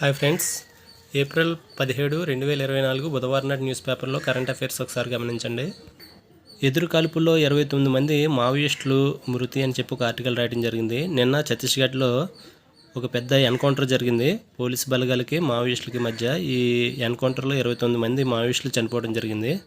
Hi friends. April పదిహేడు రెండు వేల ఇరవై నాలుగు బుధవారం నాటి న్యూస్ పేపర్లో కరెంట్ అఫైర్స్ ఒకసారి గమనించండి. ఎదురు కాల్పుల్లో ఇరవై తొమ్మిది మంది మావోయిస్టులు మృతి అని చెప్పి ఒక ఆర్టికల్ రాయడం జరిగింది. నిన్న ఛత్తీస్గఢ్లో ఒక పెద్ద ఎన్కౌంటర్ జరిగింది. పోలీస్ బలగాలకి మావోయిస్టులకి మధ్య ఈ ఎన్కౌంటర్లో ఇరవై తొమ్మిది మంది మావోయిస్టులు చనిపోవడం జరిగింది.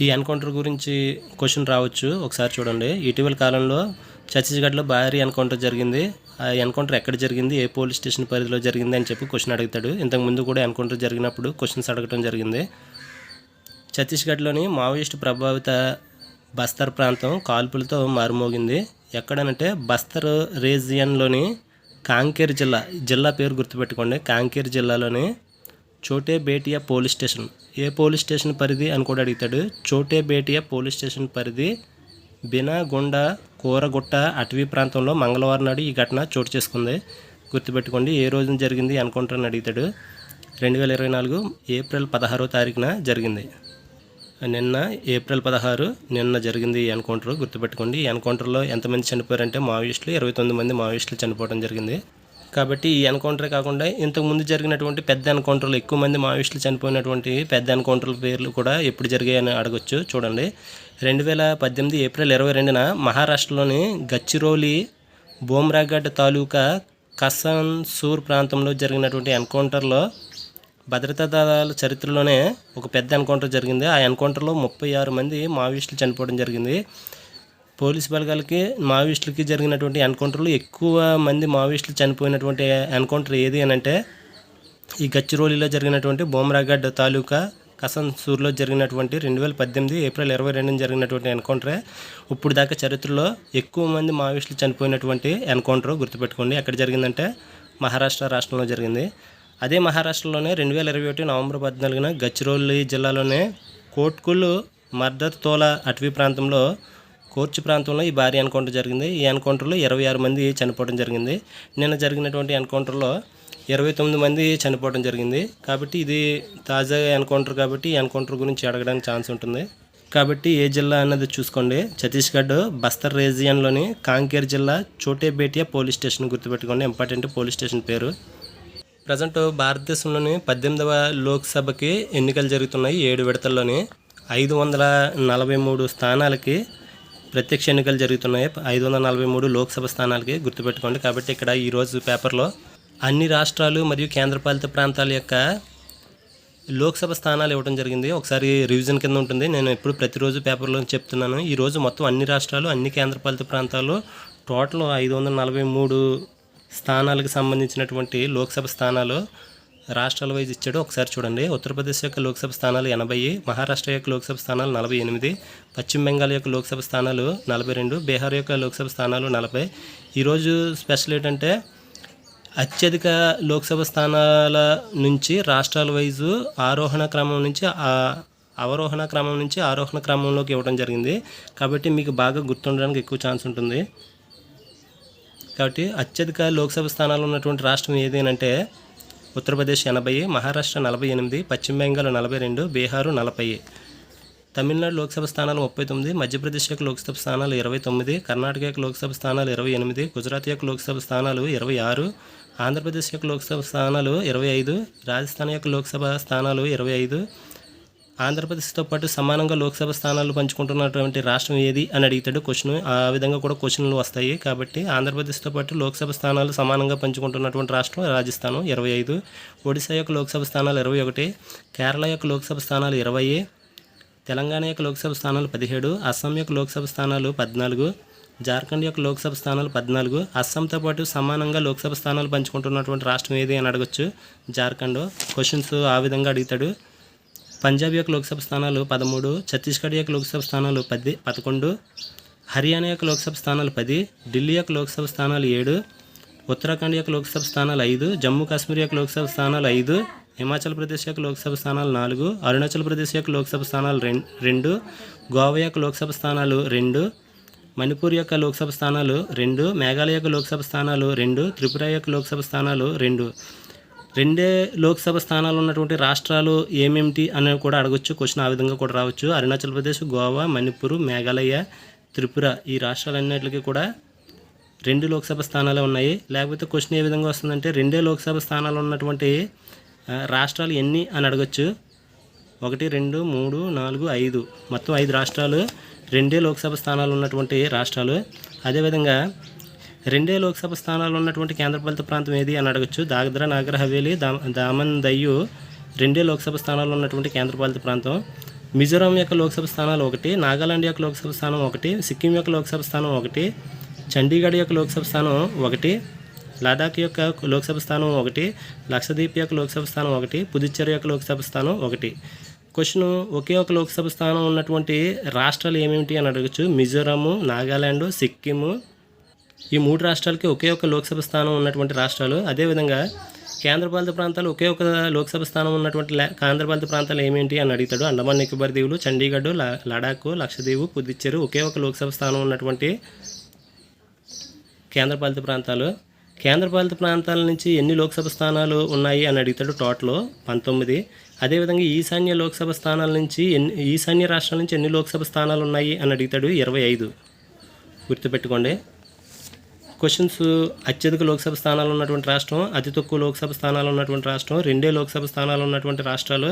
ఈ ఎన్కౌంటర్ గురించి క్వశ్చన్ రావచ్చు. ఒకసారి చూడండి. ఇటీవల కాలంలో ఛత్తీస్గఢ్లో భారీ ఎన్కౌంటర్ జరిగింది. ఆ ఎన్కౌంటర్ ఎక్కడ జరిగింది? ఏ పోలీస్ స్టేషన్ పరిధిలో జరిగింది అని చెప్పి క్వశ్చన్ అడుగుతాడు. ఇంతకుముందు కూడా ఎన్కౌంటర్ జరిగినప్పుడు క్వశ్చన్స్ అడగడం జరిగింది. ఛత్తీస్గఢ్లోని మావోయిస్టు ప్రభావిత బస్తర్ ప్రాంతం కాల్పులతో మారుమోగింది. ఎక్కడనంటే బస్తర్ రీజియన్లోని కాంకేర్ జిల్లా జిల్లా పేరు గుర్తుపెట్టుకోండి. కాంకేర్ జిల్లాలోని చోటే బేటియా పోలీస్ స్టేషన్. ఏ పోలీస్ స్టేషన్ పరిధి అని కూడా అడుగుతాడు. చోటే బేటియా పోలీస్ స్టేషన్ పరిధి బినాగుండ కూరగుట్ట అటవీ ప్రాంతంలో మంగళవారం నాడు ఈ ఘటన చోటు చేసుకుంది. గుర్తుపెట్టుకోండి ఏ రోజున జరిగింది అనుకుంటారని అడుగుతాడు. రెండు వేల ఇరవై నాలుగు ఏప్రిల్ పదహారో తారీఖున జరిగింది. నిన్న ఏప్రిల్ పదహారు నిన్న జరిగింది ఈ ఎన్కౌంటర్. గుర్తుపెట్టుకోండి ఈ ఎన్కౌంటర్లో ఎంతమంది చనిపోయారంటే మావోయిస్టులు ఇరవై తొమ్మిది మంది మావోయిస్టులు చనిపోవడం జరిగింది. కాబట్టి ఈ ఎన్కౌంటరే కాకుండా ఇంతకుముందు జరిగినటువంటి పెద్ద ఎన్కౌంటర్లు ఎక్కువ మంది మావోయిస్టులు చనిపోయినటువంటి పెద్ద ఎన్కౌంటర్ల పేర్లు కూడా ఎప్పుడు జరిగాయని అడగొచ్చు. చూడండి. రెండు వేల పద్దెనిమిది ఏప్రిల్ ఇరవై రెండున మహారాష్ట్రలోని గచ్చిరోలి బోమ్రాగఢ్ తాలూకా కసన్సూర్ ప్రాంతంలో జరిగినటువంటి ఎన్కౌంటర్లో భద్రతా దళాల చరిత్రలోనే ఒక పెద్ద ఎన్కౌంటర్ జరిగింది. ఆ ఎన్కౌంటర్లో ముప్పై ఆరు మంది మావోయిస్టులు చనిపోవడం జరిగింది. పోలీస్ బలగాలకి మావోయిస్టులకి జరిగినటువంటి ఎన్కౌంటర్లు ఎక్కువ మంది మావోయిస్టులు చనిపోయినటువంటి ఎన్కౌంటర్ ఏది అని అంటే ఈ గచ్చిరోలిలో జరిగినటువంటి బోమ్రాగఢ్ తాలూకా కసన్సూర్లో జరిగినటువంటి రెండు వేల పద్దెనిమిది ఏప్రిల్ ఇరవై రెండున జరిగినటువంటి ఎన్కౌంటరే. ఇప్పుడు దాకా చరిత్రలో ఎక్కువ మంది మావోయిస్టులు చనిపోయినటువంటి ఎన్కౌంటర్ గుర్తుపెట్టుకోండి. ఎక్కడ జరిగిందంటే మహారాష్ట్ర రాష్ట్రంలో జరిగింది. అదే మహారాష్ట్రలోనే రెండు వేల ఇరవై ఒకటి నవంబర్ పద్నాలుగున గచ్చిరోలి జిల్లాలోనే కోట్కుల్ మర్దత్ తోలా అటవీ ప్రాంతంలో కోర్చు ప్రాంతంలో ఈ భారీ ఎన్కౌంటర్ జరిగింది. ఈ ఎన్కౌంటర్లో ఇరవై ఆరు మంది చనిపోవడం జరిగింది. నిన్న జరిగినటువంటి ఎన్కౌంటర్లో ఇరవై తొమ్మిది మంది చనిపోవడం జరిగింది. కాబట్టి ఇది తాజా ఎన్కౌంటర్ కాబట్టి ఎన్కౌంటర్ గురించి అడగడానికి ఛాన్స్ ఉంటుంది. కాబట్టి ఏ జిల్లా అన్నది చూసుకోండి. ఛత్తీస్గఢ్ బస్తర్ రీజియన్లోని కాంకేర్ జిల్లా చోటేబేటియా పోలీస్ స్టేషన్ గుర్తుపెట్టుకోండి. ఇంపార్టెంట్ పోలీస్ స్టేషన్ పేరు. ప్రజెంట్ భారతదేశంలోని పద్దెనిమిదవ లోక్సభకి ఎన్నికలు జరుగుతున్నాయి. ఏడు విడతల్లోని ఐదు వందల నలభై మూడు స్థానాలకి ప్రత్యక్ష ఎన్నికలు జరుగుతున్నాయి. ఐదు వందల నలభై మూడు లోక్సభ స్థానాలకి గుర్తుపెట్టుకోండి. కాబట్టి ఇక్కడ ఈరోజు పేపర్లో అన్ని రాష్ట్రాలు మరియు కేంద్రపాలిత ప్రాంతాల యొక్క లోక్సభ స్థానాలు ఇవ్వడం జరిగింది. ఒకసారి రివిజన్ కింద ఉంటుంది. నేను ఎప్పుడు ప్రతిరోజు పేపర్లో చెప్తున్నాను. ఈరోజు మొత్తం అన్ని రాష్ట్రాలు అన్ని కేంద్రపాలిత ప్రాంతాలు టోటల్ ఐదు వందల నలభై మూడు స్థానాలకు సంబంధించినటువంటి లోక్సభ స్థానాలు రాష్ట్రాల వైజ్ ఇచ్చాడు. ఒకసారి చూడండి. ఉత్తరప్రదేశ్ యొక్క లోక్సభ స్థానాలు ఎనభై మహారాష్ట్ర యొక్క లోక్సభ స్థానాలు నలభై ఎనిమిది పశ్చిమ బెంగాల్ యొక్క లోక్సభ స్థానాలు నలభై రెండు బీహార్ యొక్క లోక్సభ స్థానాలు నలభై. ఈరోజు స్పెషల్ ఏంటంటే అత్యధిక లోక్సభ స్థానాల నుంచి రాష్ట్రాల వైజు ఆరోహణ క్రమం నుంచి అవరోహణ క్రమం నుంచి ఆరోహణ క్రమంలోకి ఇవ్వడం జరిగింది. కాబట్టి మీకు బాగా గుర్తుండడానికి ఎక్కువ ఛాన్స్ ఉంటుంది. కాబట్టి అత్యధిక లోక్సభ స్థానాలు ఉన్నటువంటి రాష్ట్రం ఏదేనంటే ఉత్తరప్రదేశ్ ఎనభై మహారాష్ట్ర నలభై ఎనిమిది పశ్చిమ బెంగాల్ నలభై రెండు బీహారు నలభై తమిళనాడు లోక్సభ స్థానాలు ముప్పై తొమ్మిది మధ్యప్రదేశ్ యొక్క లోక్సభ స్థానాలు ఇరవై తొమ్మిది కర్ణాటక యొక్క లోక్సభ స్థానాలు ఇరవై ఎనిమిది గుజరాత్ యొక్క లోక్సభ స్థానాలు ఇరవై ఆరు ఆంధ్రప్రదేశ్ యొక్క లోక్సభ స్థానాలు ఇరవై ఐదు రాజస్థాన్ యొక్క లోక్సభ స్థానాలు ఇరవై ఐదు ఆంధ్రప్రదేశ్తో పాటు సమానంగా లోక్సభ స్థానాలు పంచుకుంటున్నటువంటి రాష్ట్రం ఏది అని అడుగుతాడు క్వశ్చన్ ఆ విధంగా కూడా క్వశ్చన్లు వస్తాయి. కాబట్టి ఆంధ్రప్రదేశ్తో పాటు లోక్సభ స్థానాలు సమానంగా పంచుకుంటున్నటువంటి రాష్ట్రం రాజస్థాన్ ఇరవై ఐదు ఒడిశా యొక్క లోక్సభ స్థానాలు ఇరవై ఒకటి కేరళ యొక్క లోక్సభ స్థానాలు ఇరవై తెలంగాణ యొక్క లోక్సభ స్థానాలు పదిహేడు అస్సాం యొక్క లోక్సభ స్థానాలు పద్నాలుగు జార్ఖండ్ యొక్క లోక్సభ స్థానాలు పద్నాలుగు అస్సాంతో పాటు సమానంగా లోక్సభ స్థానాలు పంచుకుంటున్నటువంటి రాష్ట్రం ఏది అని అడగచ్చు. జార్ఖండ్ క్వశ్చన్స్ ఆ విధంగా అడుగుతాడు. పంజాబ్ యొక్క లోక్సభ స్థానాలు పదమూడు ఛత్తీస్గఢ్ యొక్క లోక్సభ స్థానాలు పది పదకొండు హర్యానా యొక్క లోక్సభ స్థానాలు పది ఢిల్లీ యొక్క లోక్సభ స్థానాలు ఏడు ఉత్తరాఖండ్ యొక్క లోక్సభ స్థానాలు ఐదు జమ్మూ కాశ్మీర్ యొక్క లోక్సభ స్థానాలు ఐదు హిమాచల్ ప్రదేశ్ యొక్క లోక్సభ స్థానాలు నాలుగు అరుణాచల్ ప్రదేశ్ యొక్క లోక్సభ స్థానాలు రెండు గోవా యొక్క లోక్సభ స్థానాలు రెండు మణిపూర్ యొక్క లోక్సభ స్థానాలు రెండు మేఘాలయ యొక్క లోక్సభ స్థానాలు రెండు త్రిపుర యొక్క లోక్సభ స్థానాలు రెండు రెండే లోక్సభ స్థానాలు ఉన్నటువంటి రాష్ట్రాలు ఏమేమిటి అని కూడా అడగొచ్చు. క్వశ్చన్ ఆ విధంగా కూడా రావచ్చు. అరుణాచల్ ప్రదేశ్ గోవా మణిపూర్ మేఘాలయ త్రిపుర ఈ రాష్ట్రాలన్నిటికీ కూడా రెండు లోక్సభ స్థానాలు ఉన్నాయి. లేకపోతే క్వశ్చన్ ఏ విధంగా వస్తుందంటే రెండే లోక్సభ స్థానాలు ఉన్నటువంటి రాష్ట్రాలు ఎన్ని అని అడగచ్చు. ఒకటి రెండు మూడు నాలుగు ఐదు. మొత్తం ఐదు రాష్ట్రాలు రెండే లోక్సభ స్థానాలు ఉన్నటువంటి రాష్ట్రాలు. అదేవిధంగా రెండే లోక్సభ స్థానాలు ఉన్నటువంటి కేంద్రపాలిత ప్రాంతం ఏది అని అడగచ్చు. దాద్రా నాగర్ హవేలీ దామన్ దయ్యు రెండే లోక్సభ స్థానాలు ఉన్నటువంటి కేంద్రపాలిత ప్రాంతం. మిజోరాం యొక్క లోక్సభ స్థానాలు ఒకటి నాగాలాండ్ యొక్క లోక్సభ స్థానం ఒకటి సిక్కిం యొక్క లోక్సభ స్థానం ఒకటి చండీగఢ్ యొక్క లోక్సభ స్థానం ఒకటి లడాక్ యొక్క లోక్సభ స్థానం ఒకటి లక్షద్వీప్ యొక్క లోక్సభ స్థానం ఒకటి పుదుచ్చేరి యొక్క లోక్సభ స్థానం ఒకటి. క్వశ్చన్ ఒకే ఒక లోక్సభ స్థానం ఉన్నటువంటి రాష్ట్రాలు ఏమేమిటి అని అడగచ్చు. మిజోరాము నాగాలాండ్ సిక్కిము ఈ మూడు రాష్ట్రాలకి ఒకే ఒక లోక్సభ స్థానం ఉన్నటువంటి రాష్ట్రాలు. అదేవిధంగా కేంద్రపాలిత ప్రాంతాలు ఒకే ఒక లోక్సభ స్థానం ఉన్నటువంటి కేంద్రపాలిత ప్రాంతాలు ఏమేంటి అని అడుగుతాడు. అండమాన్ నికోబార్ దీవులు చండీగఢ్ ల- లడాక్ లక్షదీవు పుదుచ్చేరి ఒకే ఒక లోక్సభ స్థానం ఉన్నటువంటి కేంద్రపాలిత ప్రాంతాలు. కేంద్రపాలిత ప్రాంతాల నుంచి ఎన్ని లోక్సభ స్థానాలు ఉన్నాయి అని అడుగుతాడు టోటల్ పంతొమ్మిది. అదేవిధంగా ఈశాన్య లోక్సభ స్థానాల నుంచి ఎన్ని ఈశాన్య రాష్ట్రాల నుంచి ఎన్ని లోక్సభ స్థానాలు ఉన్నాయి అని అడుగుతాడు ఇరవై ఐదు. గుర్తుపెట్టుకోండి. క్వశ్చన్స్ అత్యధిక లోక్సభ స్థానాలు ఉన్నటువంటి రాష్ట్రం అతి తక్కువ లోక్సభ స్థానాలు ఉన్నటువంటి రాష్ట్రం రెండే లోక్సభ స్థానాలు ఉన్నటువంటి రాష్ట్రాలు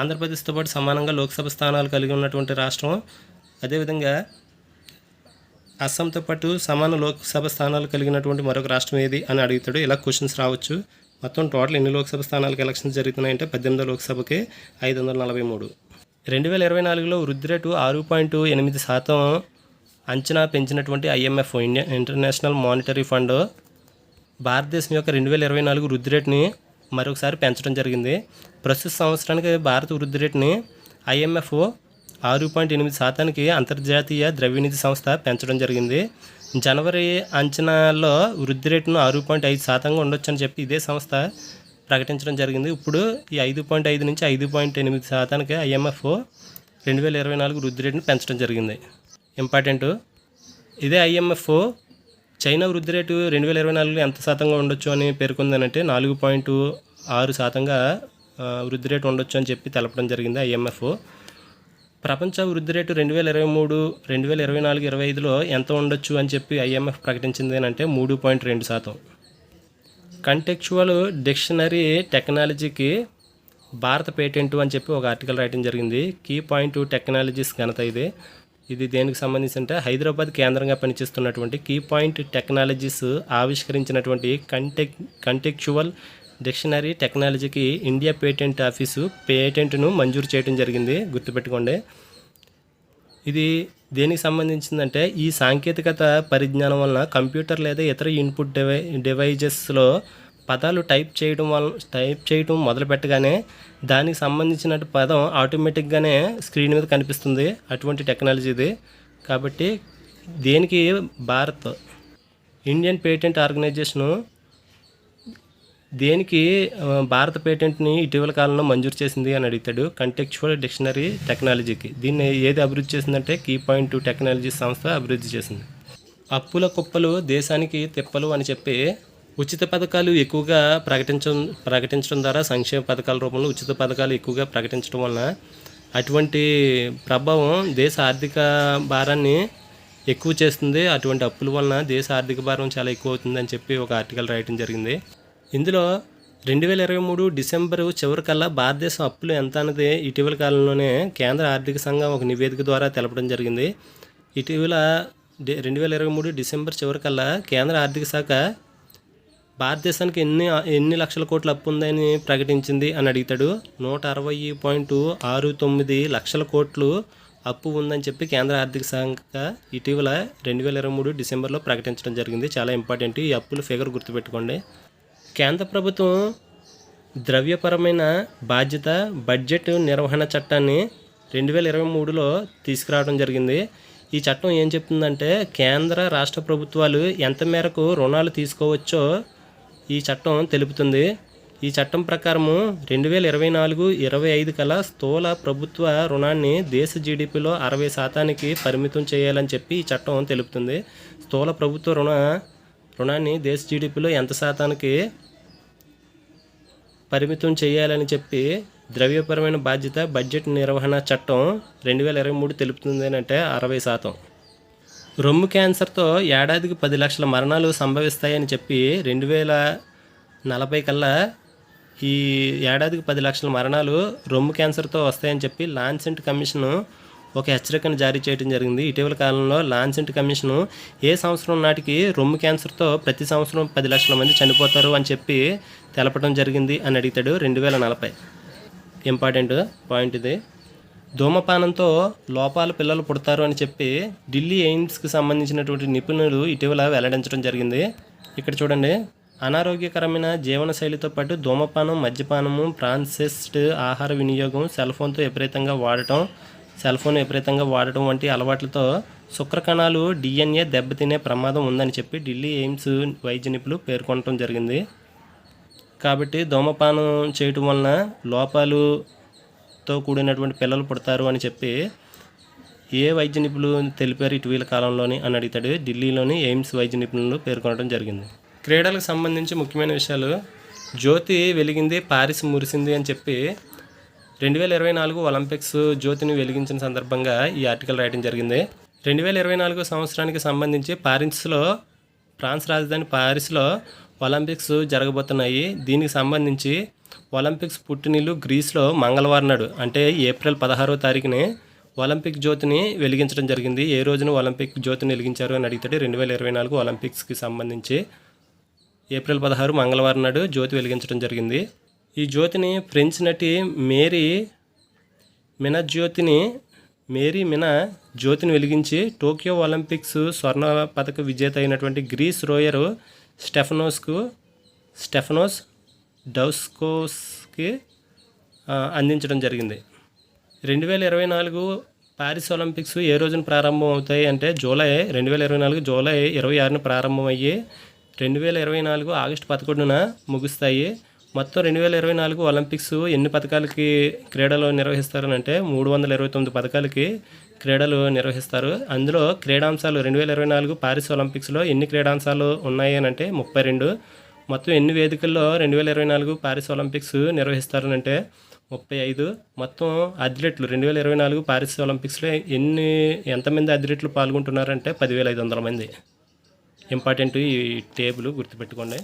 ఆంధ్రప్రదేశ్తో పాటు సమానంగా లోక్సభ స్థానాలు కలిగి ఉన్నటువంటి రాష్ట్రం. అదేవిధంగా అస్సాంతో పాటు సమాన లోక్సభ స్థానాలు కలిగినటువంటి మరొక రాష్ట్రం ఏది అని అడుగుతాడు. ఇలా క్వశ్చన్స్ రావచ్చు. మొత్తం టోటల్ ఎన్ని లోక్సభ స్థానాలకు ఎలక్షన్స్ జరుగుతున్నాయంటే పద్దెనిమిదో లోక్సభకి ఐదు వందల నలభై మూడు. రెండు వేల ఇరవై నాలుగులో వృద్ధి రేటు ఆరు పాయింట్ ఎనిమిది శాతం అంచనా పెంచినటువంటి IMF Indian international monetary fund భారతదేశం యొక్క రెండు వేల ఇరవై నాలుగు వృద్ధి రేటుని మరొకసారి పెంచడం జరిగింది. ప్రస్తుత సంవత్సరానికి భారత వృద్ధి రేటుని ఐఎంఎఫ్ ఆరు పాయింట్ ఎనిమిది శాతానికి అంతర్జాతీయ ద్రవ్యనిధి సంస్థ పెంచడం జరిగింది. జనవరి అంచనాల్లో వృద్ధి రేటును ఆరు పాయింట్ ఐదు శాతంగా ఉండొచ్చని చెప్పి ఇదే సంస్థ ప్రకటించడం జరిగింది. ఇప్పుడు ఈ ఐదు పాయింట్ ఐదు నుంచి ఐదు పాయింట్ ఎనిమిది శాతానికి ఐఎంఎఫ్ రెండు వేల ఇరవై నాలుగు వృద్ధి రేటును పెంచడం జరిగింది. ఇంపార్టెంట్. ఇదే ఐఎంఎఫ్. చైనా వృద్ధి రేటు రెండు వేల ఇరవై నాలుగులో ఎంత శాతంగా ఉండొచ్చు అని పేర్కొందనంటే నాలుగు పాయింట్ ఆరు శాతంగా వృద్ధి రేటు ఉండొచ్చు అని చెప్పి తెలపడం జరిగింది ఐఎంఎఫ్. ప్రపంచ వృద్ధి రేటు రెండు వేల ఇరవై మూడు రెండు వేల ఇరవై నాలుగు ఇరవై ఐదులో ఎంత ఉండొచ్చు అని చెప్పి ఐఎంఎఫ్ ప్రకటించింది అంటే మూడు పాయింట్ రెండు శాతం. కంటెక్చువల్ డిక్షనరీ టెక్నాలజీకి భారత పేటెంట్ అని చెప్పి ఒక ఆర్టికల్ రాయడం జరిగింది. కీ పాయింట్ టెక్నాలజీస్ ఘనత ఇది. ఇది దేనికి సంబంధించి అంటే హైదరాబాద్ కేంద్రంగా పనిచేస్తున్నటువంటి కీ పాయింట్ టెక్నాలజీస్ ఆవిష్కరించినటువంటి కంటెక్ కంటెక్చువల్ డిక్షనరీ టెక్నాలజీకి ఇండియా పేటెంట్ ఆఫీసు పేటెంట్ను మంజూరు చేయడం జరిగింది గుర్తుపెట్టుకోండి. ఇది దేనికి సంబంధించిందంటే ఈ సాంకేతికత పరిజ్ఞానం వలన కంప్యూటర్ లేదా ఇతర ఇన్పుట్ డివై డివైజెస్లో పదాలు టైప్ చేయడం వల్ల టైప్ చేయడం మొదలు పెట్టగానే దానికి సంబంధించిన పదం ఆటోమేటిక్గానే స్క్రీన్ మీద కనిపిస్తుంది. అటువంటి టెక్నాలజీ ఇది. కాబట్టి దేనికి భారత్? ఇండియన్ పేటెంట్ ఆర్గనైజేషను దేనికి భారత పేటెంట్ని ఇటీవల కాలంలో మంజూరు చేసింది అని అడుగుతాడు. కంటెక్చువల్ డిక్షనరీ టెక్నాలజీకి దీన్ని ఏది అభివృద్ధి చేసిందంటే కీ పాయింట్ టూ టెక్నాలజీ సంస్థ అభివృద్ధి చేసింది. అప్పుల కుప్పలు దేశానికి తిప్పలు అని చెప్పి ఉచిత పథకాలు ఎక్కువగా ప్రకటించడం ప్రకటించడం ద్వారా సంక్షేమ పథకాల రూపంలో ఉచిత పథకాలు ఎక్కువగా ప్రకటించడం వలన అటువంటి ప్రభావం దేశ ఆర్థిక భారాన్ని ఎక్కువ చేస్తుంది. అటువంటి అప్పుల వలన దేశ ఆర్థిక భారం చాలా ఎక్కువ అవుతుందని చెప్పి ఒక ఆర్టికల్ రాయటం జరిగింది. ఇందులో రెండు వేల ఇరవై మూడు డిసెంబరు చివరికల్లా భారతదేశం అప్పులు ఎంత అన్నది ఇటీవల కాలంలోనే కేంద్ర ఆర్థిక సంఘం ఒక నివేదిక ద్వారా తెలపడం జరిగింది. ఇటీవల రెండు వేల ఇరవై మూడు డిసెంబర్ చివరికల్లా కేంద్ర ఆర్థిక శాఖ భారతదేశానికి ఎన్ని ఎన్ని లక్షల కోట్ల అప్పు ఉందని ప్రకటించింది అని అడుగుతాడు. నూట అరవై పాయింట్ ఆరు తొమ్మిది లక్షల కోట్లు అప్పు ఉందని చెప్పి కేంద్ర ఆర్థిక శాఖ ఇటీవల రెండు వేల ఇరవై మూడు డిసెంబర్లో ప్రకటించడం జరిగింది. చాలా ఇంపార్టెంట్ ఈ అప్పుల ఫిగర్ గుర్తుపెట్టుకోండి. కేంద్ర ప్రభుత్వం ద్రవ్యపరమైన బాధ్యత బడ్జెట్ నిర్వహణ చట్టాన్ని రెండు వేల ఇరవై మూడులో తీసుకురావడం జరిగింది. ఈ చట్టం ఏం చెప్తుందంటే కేంద్ర రాష్ట్ర ప్రభుత్వాలు ఎంత మేరకు రుణాలు తీసుకోవచ్చో ఈ చట్టం తెలుపుతుంది. ఈ చట్టం ప్రకారము రెండు వేల ఇరవై నాలుగు ఇరవై ఐదు కల స్థూల ప్రభుత్వ రుణాన్ని దేశ జీడిపిలో అరవై శాతానికి పరిమితం చేయాలని చెప్పి ఈ చట్టం తెలుపుతుంది. స్థూల ప్రభుత్వ రుణ రుణాన్ని దేశ జీడిపిలో ఎంత శాతానికి పరిమితం చేయాలని చెప్పి ద్రవ్యపరమైన బాధ్యత బడ్జెట్ నిర్వహణ చట్టం రెండు వేల ఇరవై మూడు తెలుపుతుంది అంటే అరవై శాతం. రొమ్ము క్యాన్సర్తో ఏడాదికి పది లక్షల మరణాలు సంభవిస్తాయని చెప్పి రెండు వేల నలభై కల్లా ఈ ఏడాదికి పది లక్షల మరణాలు రొమ్ము క్యాన్సర్తో వస్తాయని చెప్పి లాన్సెంట్ కమిషను ఒక హెచ్చరికను జారీ చేయడం జరిగింది. ఇటీవల కాలంలో లాన్సెంట్ కమిషను ఏ సంవత్సరం నాటికి రొమ్ము క్యాన్సర్తో ప్రతి సంవత్సరం పది లక్షల మంది చనిపోతారు అని చెప్పి తెలపడం జరిగింది అని అడిగితాడు రెండు వేల నలభై. ఇంపార్టెంట్ పాయింట్ ఇది. ధూమపానంతో లోపాల పిల్లలు పుడతారు అని చెప్పి ఢిల్లీ ఎయిమ్స్కి సంబంధించినటువంటి నిపుణులు ఇటీవల వెల్లడించడం జరిగింది. ఇక్కడ చూడండి. అనారోగ్యకరమైన జీవనశైలితో పాటు ధూమపానం మద్యపానము ప్రాన్సెస్డ్ ఆహార వినియోగం సెల్ ఫోన్తో విపరీతంగా వాడటం సెల్ ఫోన్ విపరీతంగా వాడటం వంటి అలవాట్లతో శుక్రకణాలు డిఎన్ఏ దెబ్బతినే ప్రమాదం ఉందని చెప్పి ఢిల్లీ ఎయిమ్స్ వైద్య నిపుణులు పేర్కొనడం జరిగింది. కాబట్టి ధూమపానం చేయటం వలన లోపాలు తో కూడినటువంటి పిల్లలు పుడతారు అని చెప్పి ఏ వైద్య నిపుణులు తెలిపారు ఇటీవల కాలంలోని అని అడుగుతాడు ఢిల్లీలోని ఎయిమ్స్ వైద్య నిపుణులు పేర్కొనడం జరిగింది. క్రీడలకు సంబంధించి ముఖ్యమైన విషయాలు జ్యోతి వెలిగింది పారిస్ మురిసింది అని చెప్పి రెండు వేల ఇరవై నాలుగు ఒలింపిక్స్ జ్యోతిని వెలిగించిన సందర్భంగా ఈ ఆర్టికల్ రాయడం జరిగింది. రెండు వేల ఇరవై నాలుగు సంవత్సరానికి సంబంధించి పారిస్లో ఫ్రాన్స్ రాజధాని పారిస్లో ఒలింపిక్స్ జరగబోతున్నాయి. దీనికి సంబంధించి ఒలింపిక్స్ పుట్టినీళ్ళు గ్రీస్లో మంగళవారం నాడు అంటే ఏప్రిల్ పదహారో తారీఖుని ఒలింపిక్ జ్యోతిని వెలిగించడం జరిగింది. ఏ రోజున ఒలింపిక్ జ్యోతిని వెలిగించారు అని అడిగితే రెండు వేల ఇరవై నాలుగు ఒలింపిక్స్కి సంబంధించి ఏప్రిల్ పదహారు మంగళవారం నాడు జ్యోతి వెలిగించడం జరిగింది. ఈ జ్యోతిని ఫ్రెంచ్ నటి మేరీ మినా జ్యోతిని మేరీ మినా జ్యోతిని వెలిగించి టోక్యో ఒలింపిక్స్ స్వర్ణ పథక విజేత అయినటువంటి గ్రీస్ రోయర్ స్టెఫనోస్కు స్టెఫనోస్ డౌస్కోస్కి అందించడం జరిగింది. రెండు వేల ఇరవై నాలుగు పారిస్ ఒలింపిక్స్ ఏ రోజున ప్రారంభం అవుతాయి అంటే జూలై రెండు వేల ఇరవై నాలుగు జూలై ఇరవై ఆరున ప్రారంభమయ్యి రెండు వేల ఇరవై నాలుగు ఆగస్టు పదకొండున ముగుస్తాయి. మొత్తం రెండు వేల ఇరవై నాలుగు ఒలింపిక్స్ ఎన్ని పథకాలకి క్రీడలు నిర్వహిస్తారనంటే మూడు వందల ఇరవై తొమ్మిది పథకాలకి క్రీడలు నిర్వహిస్తారు. అందులో క్రీడాంశాలు రెండు వేల ఇరవై నాలుగు పారిస్ ఒలింపిక్స్లో ఎన్ని క్రీడాంశాలు ఉన్నాయి అని అంటే ముప్పై రెండు మొత్తం ఎన్ని వేదికల్లో రెండు వేల ఇరవై నాలుగు పారిస్ ఒలింపిక్స్ నిర్వహిస్తారనంటే ముప్పై ఐదు. మొత్తం అథ్లెట్లు రెండు వేల ఇరవై నాలుగు పారిస్ ఒలింపిక్స్లో ఎన్ని ఎంతమంది అథ్లెట్లు పాల్గొంటున్నారంటే పదివేల ఐదు వందల మంది. ఇంపార్టెంట్ ఈ టేబుల్ గుర్తుపెట్టుకోండి.